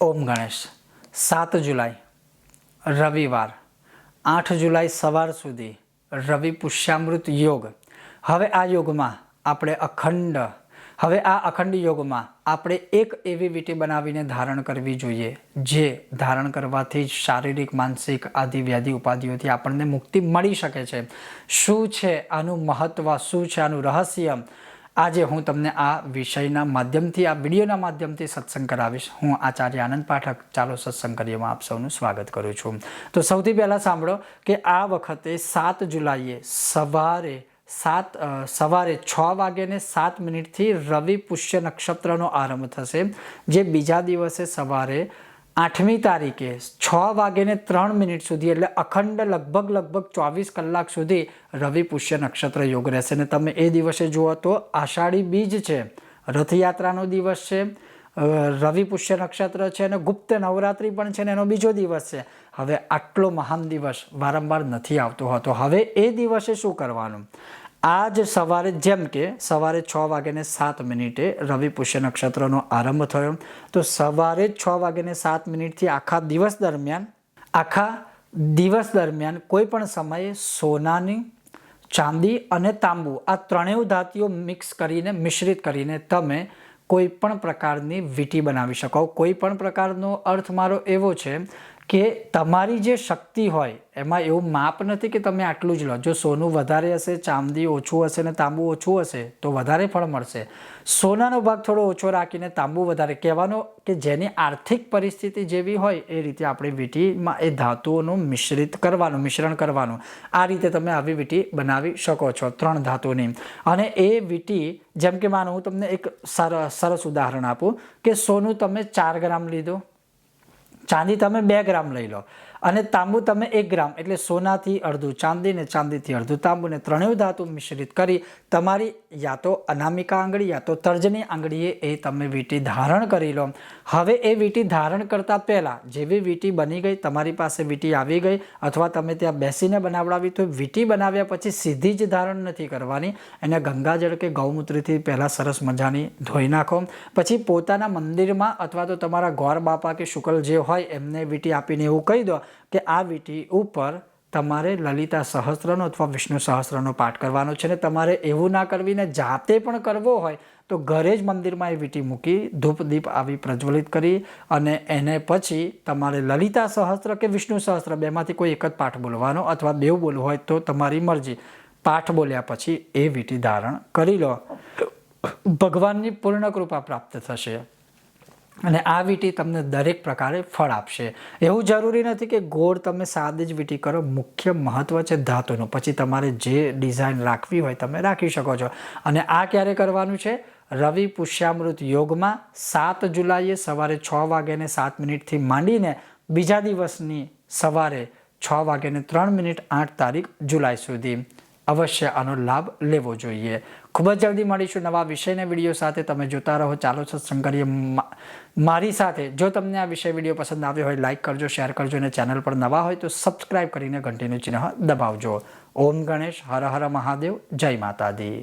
ઓમ ગણેશ, સાત જુલાઈ, રવિવાર, આઠ જુલાઈ સવાર સુધી રવિ પુષ્યામૃત યોગ. હવે આ યોગમાં આપણે અખંડ, હવે આ અખંડ યોગમાં આપણે એક એવી વીટી બનાવીને ધારણ કરવી જોઈએ, જે ધારણ કરવાથી જ શારીરિક, માનસિક આદિ વ્યાધિ ઉપાધિઓથી આપણને મુક્તિ મળી શકે છે. શું છે આનું મહત્વ? શું છે આનું રહસ્ય? આજે હું તમને આ વિષયના માધ્યમથી, આ વિડીયોના માધ્યમથી સત્સંગ કરાવીશ. હું આચાર્ય આનંદ પાઠક. ચાલો સત્સંગ કરીએમાં આપ સૌનું સ્વાગત કરું છું. તો સૌથી પહેલાં સાંભળો કે આ વખતે સાત જુલાઈએ સવારે સાત સવારે છ વાગ્યાને સાત મિનિટથી રવિ પુષ્ય નક્ષત્રનો આરંભ થશે, જે બીજા દિવસે સવારે આઠમી તારીખે છ વાગ્યાને ત્રણ મિનિટ સુધી એટલે અખંડ લગભગ લગભગ ચોવીસ કલાક સુધી રવિ પુષ્ય નક્ષત્ર યોગ રહેશે. અને તમે એ દિવસે જુઓ તો આષાઢી બીજ છે, રથયાત્રાનો દિવસ છે રવિ પુષ્ય નક્ષત્ર છે અને ગુપ્ત નવરાત્રિ પણ છે ને એનો બીજો દિવસ છે. હવે આટલો મહાન દિવસ વારંવાર નથી આવતો હોતો. હવે એ દિવસે શું કરવાનું? આજ સવારે જેમ કે સવારે છ વાગ્યાને સાત મિનિટે રવિ પુષ્ય નક્ષત્રનો આરંભ થયો. તો સવારે છ વાગ્યાને સાત મિનિટથી આખા દિવસ દરમિયાન, આખા દિવસ દરમિયાન કોઈ પણ સમયે સોનાની, ચાંદી અને તાંબુ આ ત્રણેય ધાતીઓ મિક્સ કરીને, મિશ્રિત કરીને તમે કોઈ પણ પ્રકારની વીંટી બનાવી શકો. કોઈ પણ પ્રકારનો અર્થ મારો એવો છે કે તમારી જે શક્તિ હોય, એમાં એવું માપ નથી કે તમે આટલું જ લો. જો સોનું વધારે હશે, ચાંદી ઓછું હશે ને તાંબુ ઓછું હશે, તો વધારે ફળ મળશે. સોનાનો ભાગ થોડો ઓછો રાખીને તાંબુ વધારે. કહેવાનો કે જેની આર્થિક પરિસ્થિતિ જેવી હોય, એ રીતે આપણે વીંટીમાં એ ધાતુઓનું મિશ્રિત કરવાનું, મિશ્રણ કરવાનું. આ રીતે તમે આવી વીંટી બનાવી શકો છો, ત્રણ ધાતુની. અને એ વીંટી, જેમ કે માનો હું તમને એક સરસ ઉદાહરણ આપું, કે સોનું તમે ચાર ગ્રામ લીધું. ચાંદી તમે બે ગ્રામ લઈ લો. અને તાંબુ તમે એક ગ્રામ, એટલે સોનાથી અડધું ચાંદી ને ચાંદીથી અડધું. તાંબુને ત્રણેય ધાતુ મિશ્રિત કરી તમારી યા તો અનામિકા આંગળી યા તો તર્જની આંગળીએ એ તમે વીંટી ધારણ કરી લો. હવે એ વીંટી ધારણ કરતાં પહેલાં જેવી વીંટી બની ગઈ, તમારી પાસે વીંટી આવી ગઈ, અથવા તમે ત્યાં બેસીને બનાવડાવી તો વીંટી બનાવ્યા પછી સીધી જ ધારણ નથી કરવાની. એને ગંગાજળ કે ગૌમૂત્રથી પહેલાં સરસ મજાની ધોઈ નાખો. પછી પોતાના મંદિરમાં અથવા તો તમારા ગોર બાપા કે શુકલ જે હોય એમને વીંટી આપીને એવું કહી દો કે આ વીંટી ઉપર તમારે લલિતા સહસ્ત્રનો અથવા વિષ્ણુ સહસ્ત્રનો પાઠ કરવાનો છે ને તમારે એવું ના કરવીને જાતે પણ કરવો હોય તો ઘરે જ મંદિરમાં એ વીંટી મૂકી ધૂપ દીપ આવી પ્રજ્વલિત કરી અને એને પછી તમારે લલિતા સહસ્ત્ર કે વિષ્ણુ સહસ્ત્ર બેમાંથી કોઈ એક જ પાઠ બોલવાનો અથવા બેવ બોલવું હોય તો તમારી મરજી. પાઠ બોલ્યા પછી એ વીંટી ધારણ કરી લો. ભગવાનની પૂર્ણ કૃપા પ્રાપ્ત થશે. અને આ વીંટી તમને દરેક પ્રકારે ફળ આપશે. એવું જરૂરી નથી કે ગોળ તમે સાદી જ વીંટી કરો, મુખ્ય મહત્વ છે ધાતુનું. પછી તમારે જે ડિઝાઇન રાખવી હોય તમે રાખી શકો છો. અને આ ક્યારે કરવાનું છે? રવિ પુષ્યામૃત યોગમાં સાત જુલાઈએ સવારે છ વાગ્યાને સાત મિનિટથી માંડીને બીજા દિવસની સવારે છ વાગ્યાને ત્રણ મિનિટ આઠ તારીખ જુલાઈ સુધી. અવશ્ય આનો લાભ લેવો જોઈએ. ખૂબ જ જલ્દી મળીશું નવા વિષયના વીડિયો સાથે. તમે જોતા રહો. ચાલો સત્સંગ કરીએ મારી સાથે. જો તમને આ વિષય વીડિયો પસંદ આવ્યો હોય લાઇક કરજો, શેર કરજો અને ચેનલ પર નવા હોય તો સબસ્ક્રાઇબ કરીને ઘંટીનું ચિહ્ન દબાવજો. ઓમ ગણેશ, હર હર મહાદેવ. જય માતાદી